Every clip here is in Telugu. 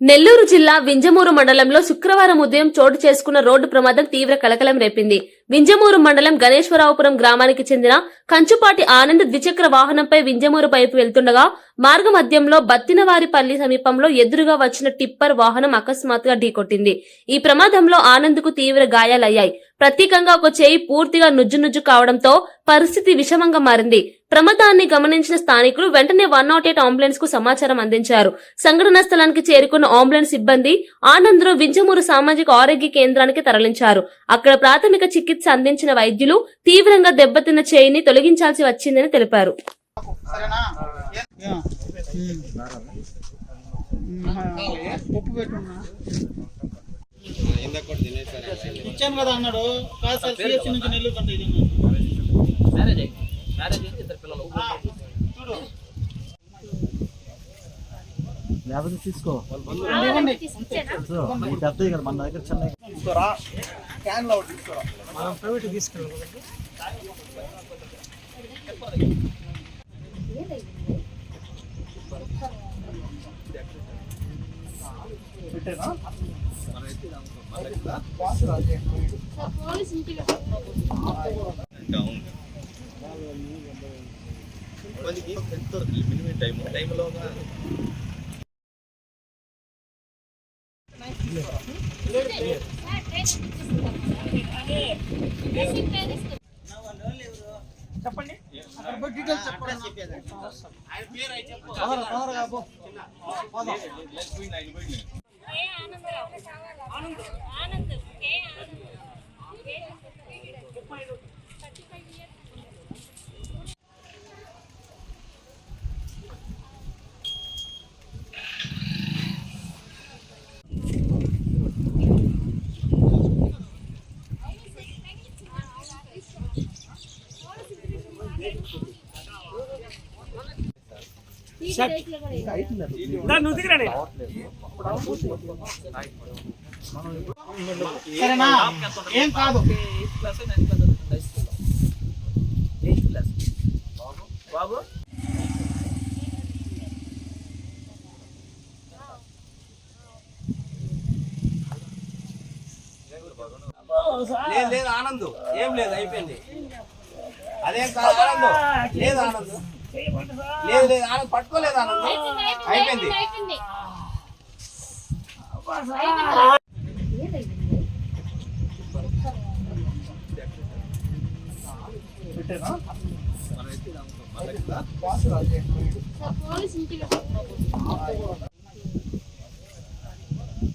నెల్లూరు జిల్లా వింజమూరు మండలంలో శుక్రవారం ఉదయం చోటు చేసుకున్న రోడ్డు ప్రమాదం తీవ్ర కలకలం రేపింది. వింజమూరు మండలం గణేశ్వరావుపురం గ్రామానికి చెందిన కంచుపాటి ఆనంద్ ద్విచక్ర వాహనంపై వింజమూరు వైపు వెళ్తుండగా మార్గ మధ్యంలో బత్తినవారిపల్లి సమీపంలో ఎదురుగా వచ్చిన టిప్పర్ వాహనం అకస్మాత్తుగా ఢీకొట్టింది. ఈ ప్రమాదంలో ఆనంద్కు తీవ్ర గాయాలయ్యాయి. ప్రత్యేకంగా ఒక చేయి పూర్తిగా నుజ్జునుజ్జు కావడంతో పరిస్థితి విషమంగా మారింది. ప్రమాదాన్ని గమనించిన స్థానికులు వెంటనే వన్ నాట్ ఎయిట్ అంబులెన్స్కు సమాచారం అందించారు. సంఘటనా స్థలానికి చేరుకున్న అంబులెన్స్ సిబ్బంది ఆనంద్ను వింజమూరు సామాజిక ఆరోగ్య కేంద్రానికి తరలించారు. అక్కడ ప్రాథమిక చికిత్స అందించిన వైద్యులు తీవ్రంగా దెబ్బతిన్న చేయిని తొలగించాల్సి వచ్చిందని తెలిపారు. సరేనా? యా. పప్పు పెట్టున్నా. ఇచ్చాను కదా అన్నాడు. కాదు సార్ సిఎస్సి నుంచి నెల్లూరు కంటే ఇది అన్నాడు. మ్యారేజ్ అయింది. మ్యారేజ్ అయింది ఇద్దరు పిల్లలు ఆ, చూడు. లేకపోతే తీసుకో. ఇవ్వండి. సో, ఈ పెద్దవి కదా మన దగ్గర చిన్న. చెప్పండి అక్కడ పోయి డీటెయిల్స్ చెప్పండి తొందరగా, తొందరగా పో. పోదాం. సరేనా ఏం కాదు eighth class ninth class school eighth class బాబు లేదు లేదు ఆనంద్. ఏం లేదు అయిపోయింది. అదేం కాదు ఆనంద్. లేదు ఆనంద్. లేదు లేదు ఆనంద్. పట్టుకోలేదు ఆనంద్. అయిపోయింది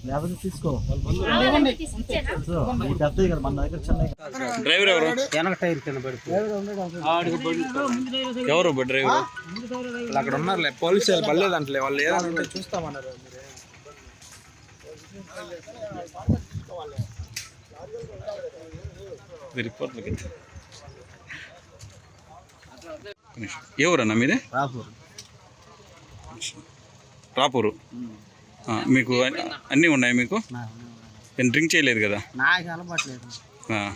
లేకపోతే తీసుకో. పెద్దవి కదా మన దగ్గర చిన్న డ్రైవర్ ఎవరు? వెనక టైర్ కింద పడిపోయి ఎవరు డ్రైవర్? వాళ్ళు అక్కడ ఉన్నారులే. పోలీసు వాళ్ళు పడలేదంటలే వాళ్ళు ఏదైనా ఉంటే చూస్తామన్నారు. రిపోర్ట్లకి ఎవరన్నా మీదే? రాపూర్. రాపూరు. మీకు అన్ని- అన్నీ ఉన్నాయి మీకు? నేను డ్రింక్ చేయలేదు కదా? నాకు అలవాట్లేదు ఆ.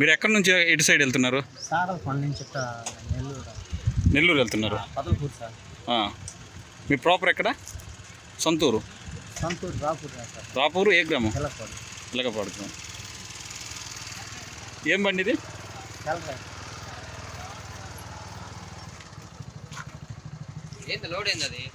మీరు ఎక్కడి నుంచి ఎటు సైడ్ వెళ్తున్నారు? నెల్లూరు. నెల్లూరు వెళ్తున్నారు. పదలపూర్ సార్. ఆ. మీ ప్రాపర్ ఎక్కడ? సొంతూరు. సంతూరు రాపూర్ సార్. రాపూరు ఏ గ్రామం? ఇలాగపాడు ఏం బండి ఇది? ఏంది లోడ్ ఏంది అది?